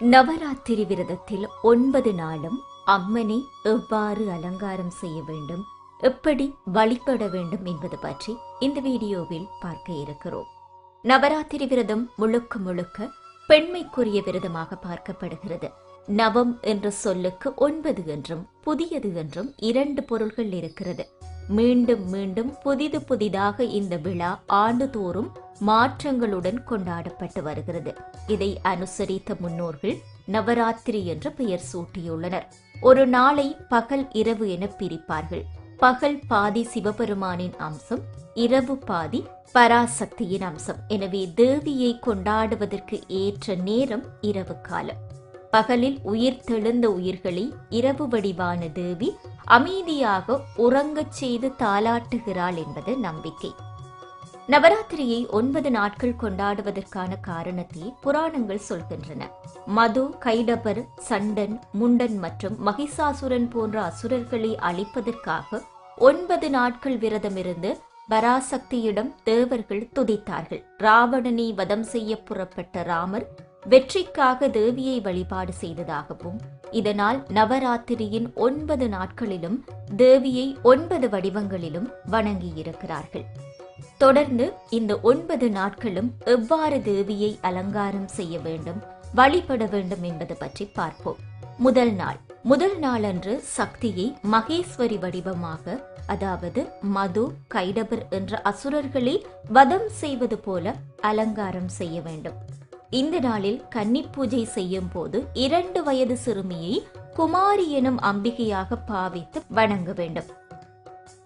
நவராத்திரி விரதத்தில் ஒன்பது நாளும் அம்மனை எவ்வாறு அலங்காரம் செய்ய வேண்டும் எப்படி வழிபட வேண்டும் என்பது பற்றி இந்த வீடியோவில் பார்க்க இருக்கிறோம். நவராத்திரி விரதம் முழுக்க முழுக்க பெண்மைக்குரிய விரதமாக பார்க்கப்படுகிறது. நவம் என்ற சொல்லுக்கு ஒன்பது என்றும் புதியது என்றும் இரண்டு பொருள்கள் இருக்கிறது. மீண்டும் மீண்டும் புதிது புதிதாக இந்த விழா ஆண்டுதோறும் மாற்றங்களுடன் கொண்டாடப்பட்டு வருகிறது. இதை அனுசரித்த முன்னோர்கள் நவராத்திரி என்ற பெயர் சூட்டியுள்ளனர். ஒரு நாளை பகல் இரவு என பிரிப்பார்கள். பகல் பாதி சிவபெருமானின் அம்சம் இரவு பாதி பராசக்தியின் அம்சம். எனவே தேவியை கொண்டாடுவதற்கு ஏற்ற நேரம் இரவு காலம். பகலில் உயிர் தெழுந்த உயிர்களை இரவு வடிவான தேவி அமைதியாக உறங்கச் செய்து தாலாட்டுகிறாள் என்பது நம்பிக்கை. நவராத்திரியை ஒன்பது நாட்கள் கொண்டாடுவதற்கான காரணத்தை புராணங்கள் சொல்கின்றன. மது கைடபர் சண்டன் முண்டன் மற்றும் மகிஷாசுரன் போன்ற அசுரர்களை அழிப்பதற்காக ஒன்பது நாட்கள் விரதமிருந்து பராசக்தியிடம் தேவர்கள் துதித்தார்கள். ராவணனை வதம் செய்ய புறப்பட்ட ராமர் வெற்றிக்காக தேவியை வழிபாடு செய்ததாகவும் இதனால் நவராத்திரியின் ஒன்பது நாட்களிலும் தேவியை ஒன்பது வடிவங்களிலும் வணங்கியிருக்கிறார்கள். தொடர்ந்து இந்த ஒன்பது நாட்களும் எவ்வாறு தேவியை அலங்காரம் செய்ய வேண்டும் வழிபட வேண்டும் என்பது பற்றி பார்ப்போம். முதல் நாள். முதல் நாளன்று சக்தியை மகேஸ்வரி வடிவமாக அதாவது மது கைடபர் என்ற அசுரர்களை வதம் செய்வது போல அலங்காரம் செய்ய வேண்டும். இந்த நாளில் கன்னி பூஜை செய்யும் போது இரண்டு வயது சிறுமியை குமாரி எனும் அம்பிகையாக பாவித்து வணங்க வேண்டும்.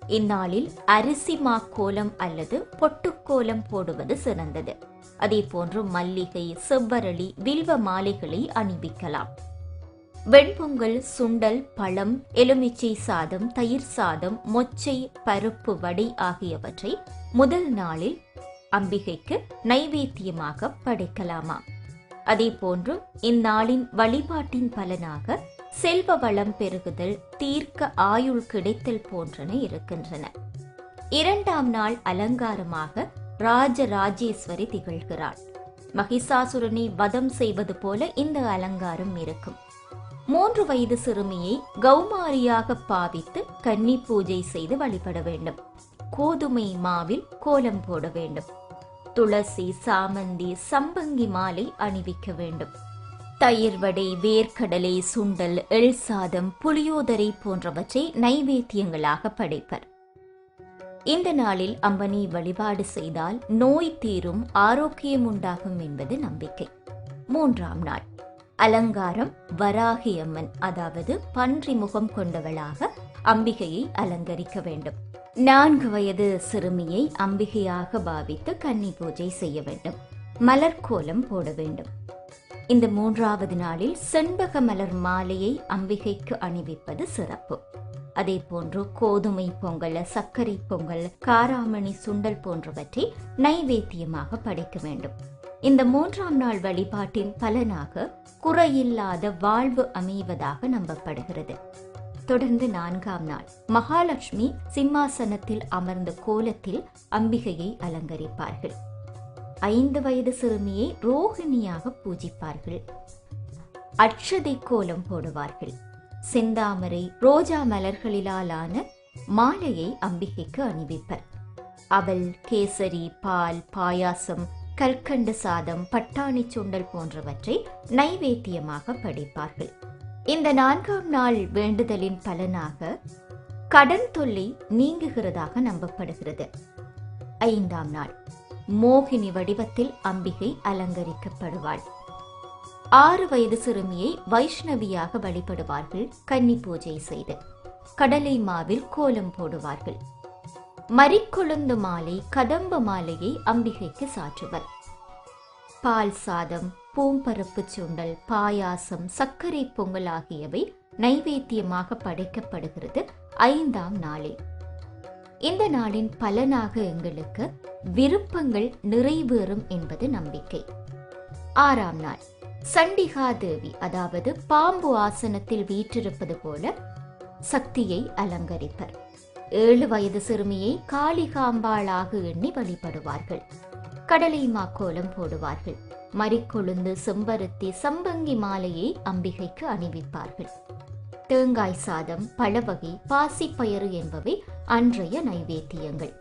இந்நாளில் அரிசி மாக்கோலம் அல்லது பொட்டுக்கோலம் போடுவது சிறந்தது. அதே போன்று மல்லிகை செவ்வரளி வில்வ மாலைகளை அணிவிக்கலாம். வெண்பொங்கல் சுண்டல் பழம் எலுமிச்சை சாதம் தயிர் சாதம் மொச்சை பருப்பு வடை ஆகியவற்றை முதல் நாளில் அம்பிகைக்கு நைவேத்தியமாக படைக்கலாமா? அதே போன்று இந்நாளின் வழிபாட்டின் பலனாக செல்வ வளம் பெருகுதல் தீர்க்க ஆயுள் கிடைத்தல் போன்றன இருக்கின்றன. இரண்டாம் நாள் அலங்காரமாக ராஜராஜேஸ்வரி திகழ்கிறாள். மகிஷாசுரனை வதம் செய்வது போல இந்த அலங்காரம் இருக்கும். மூன்று வயது சிறுமியை கௌமாரியாக பாவித்து கன்னி பூஜை செய்து வழிபட வேண்டும். கோதுமை மாவில் கோலம் போட வேண்டும். துளசி சாமந்தி சம்பங்கி மாலை அணிவிக்க வேண்டும். தயிர் வடை வேர்க்கடலை சுண்டல் எள் சாதம் புளியோதரை போன்றவற்றை நைவேத்தியங்களாக படைப்பர். இந்த நாளில் அம்பனை வழிபாடு செய்தால் நோய் தீரும் ஆரோக்கியம் உண்டாகும் என்பது நம்பிக்கை. மூன்றாம் நாள். அலங்காரம் வராகி அம்மன் அதாவது பன்றி முகம் கொண்டவளாக அம்பிகையை அலங்கரிக்க வேண்டும். நான்கு வயது சிறுமியை அம்பிகையாக பாவித்து கன்னி பூஜை செய்ய வேண்டும். மலர் கோலம் போட வேண்டும். இந்த மூன்றாவது நாளில் செண்பக மலர் மாலையை அம்பிகைக்கு அணிவிப்பது சிறப்பு. அதே போன்று கோதுமை பொங்கல் சர்க்கரை பொங்கல் காராமணி சுண்டல் போன்றவற்றை நைவேத்தியமாக படைக்க வேண்டும். இந்த மூன்றாம் நாள் வழிபாட்டின் பலனாக குறையில்லாத வாழ்வு அமைவதாக நம்பப்படுகிறது. தொடர்ந்து நான்காம் நாள் மகாலட்சுமி சிம்மாசனத்தில் அமர்ந்த கோலத்தில் அம்பிகையை அலங்கரிப்பார்கள். ஐந்து வயது சிறுமியை ரோஹிணியாக பூஜிப்பார்கள். அட்சதை கோலம் போடுவார்கள். செந்தாமரை ரோஜா மலர்களிலாலான மாலையை அம்பிகைக்கு அணிவிப்பர். அவல் கேசரி பால் பாயாசம் கற்கண்டு சாதம் பட்டாணி சுண்டல் போன்றவற்றை நைவேத்தியமாக படைப்பார்கள். இந்த நான்காம் நாள் வேண்டுதலின் பலனாக கடன் தொல்லை நீங்குகிறதாக நம்பப்படுகிறது. ஐந்தாம் நாள். மோகினி வடிவத்தில் அம்பிகை அலங்கரிக்கப்படுவாள். ஆறு வயது சிறுமியை வைஷ்ணவியாக வழிபடுவார்கள் கன்னி பூஜை செய்து. கடலை மாவில் கோலம் போடுவார்கள். மறிக்கொழுந்து மாலை கதம்ப மாலையை அம்பிகைக்கு சாற்றுவர். பால் சாதம் பூம்பருப்பு சுண்டல் பாயாசம் சர்க்கரை பொங்கல் ஆகியவை நைவேத்தியமாக படைக்கப்படுகிறது ஐந்தாம் நாளில். இந்த நாளின் பலனாக எங்களுக்கு விருப்பங்கள் நிறைவேறும் என்பது நம்பிக்கை. ஆறாம் நாள் சண்டிகா தேவி அதாவது பாம்பு ஆசனத்தில் வீற்றிருப்பது போல சக்தியை அலங்கரிப்பர். ஏழு வயது சிறுமியை காளிகாம்பாளாக எண்ணி வழிபடுவார்கள். கடலை மாக்கோலம் போடுவார்கள். மறிக்கொழுந்து செம்பருத்தி சம்பங்கி மாலையை அம்பிகைக்கு அணிவிப்பார்கள். தேங்காய் சாதம் பழவகை பாசிப்பயறு என்பவை அன்றைய நைவேத்தியங்கள்.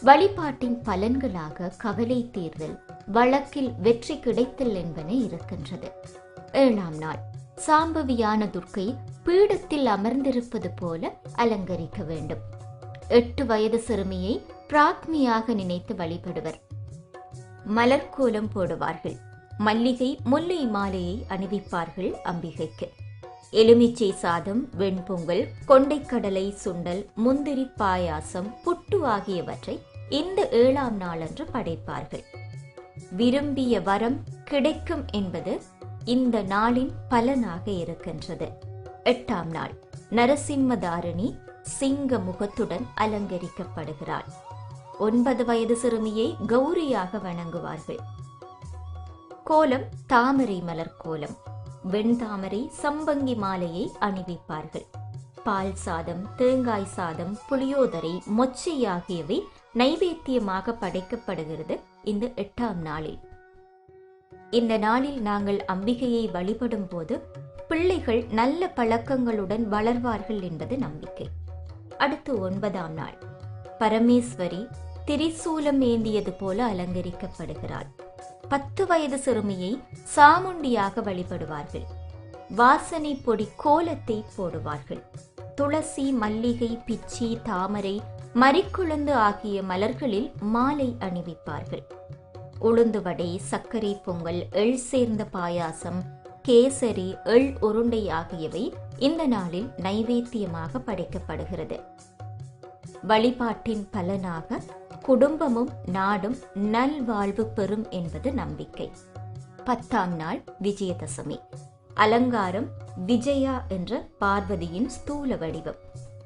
வழிபாட்டின் பலன்களாக கவலை தீர்தல் வழக்கில் வெற்றி கிடைத்தல் என்பன இருக்கின்றது. ஏழாம் நாள் சாம்பவியான துர்க்கை பீடத்தில் அமர்ந்திருப்பது போல அலங்கரிக்க வேண்டும். எட்டு வயது சிறுமியை பிராக்மியாக நினைத்து வழிபடுவர். மலர்கோலம் போடுவார்கள். மல்லிகை முல்லை மாலையை அணிவிப்பார்கள் அம்பிகைக்கு. எலுமிச்சை சாதம் வெண்பொங்கல் கொண்டைக்கடலை சுண்டல் முந்திரி பாயாசம் புட்டு ஆகியவற்றை இந்த ஏழாம் நாளன்று படைப்பார்கள். விரும்பிய வரம் கிடைக்கும் என்பது இந்த நாளின் பலனாக இருக்கின்றது. எட்டாம் நாள் நரசிம்மதாரிணி சிங்க முகத்துடன் அலங்கரிக்கப்படுகிறாள். ஒன்பது வயது சிறுமியை கௌரியாக வணங்குவார்கள். கோலம் தாமரை மலர் கோலம் வெண்தாமரை சம்பங்கி மாலையை அணிவிப்பார்கள். பால் சாதம் தேங்காய் சாதம் புளியோதரை மொச்சை ஆகியவை நைவேத்தியமாக படைக்கப்படுகிறது இந்த எட்டாம் நாளில். இந்த நாளில் நாங்கள் அம்பிகையை வழிபடும் போது பிள்ளைகள் நல்ல பழக்கங்களுடன் வளர்வார்கள் என்பது நம்பிக்கை. அடுத்து ஒன்பதாம் நாள். பரமேஸ்வரி திரிசூலம் ஏந்தியது போல அலங்கரிக்கப்படுகிறாள். பத்து வயது சிறுமியை சாமுண்டியாக வழிபடுவார்கள். வாசனை பொடி கோலத்தை போடுவார்கள். துளசி மல்லிகை பிச்சி தாமரை மறிக்குழுந்து ஆகிய மலர்களில் மாலை அணிவிப்பார்கள். உளுந்து வடை சர்க்கரை பொங்கல் எள் சேர்ந்த பாயாசம் கேசரி எள் உருண்டை ஆகியவை இந்த நாளில் நைவேத்தியமாக படைக்கப்படுகிறது. வழிபாட்டின் பலனாக குடும்பமும் நாடும் நல்வாழ்வு பெறும் என்பது நம்பிக்கை. பத்தாம் நாள் விஜயதசமி. அலங்காரம் விஜயா என்ற பார்வதியின் ஸ்தூல வடிவம்.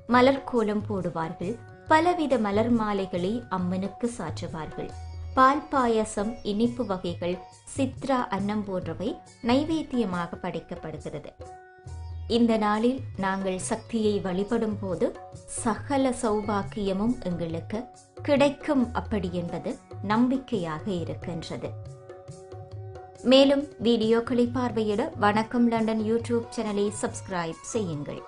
மலர் கோலம் போடுவார்கள். பலவித மலர் மாலைகளை அம்மனுக்கு சாற்றுவார்கள். பால் பாயசம் இனிப்பு வகைகள் சித்ரா அன்னம் போன்றவை நைவேத்தியமாக படைக்கப்படுகிறது. இந்த நாளில் நாங்கள் சக்தியை வழிபடும் போது சகல சௌபாக்கியமும் எங்களுக்கு கிடைக்கும் அப்படி என்பது நம்பிக்கையாக இருக்கின்றது. மேலும் வீடியோக்களை பார்வையிட வணக்கம் லண்டன் யூடியூப் சேனலை சப்ஸ்கிரைப் செய்யுங்கள்.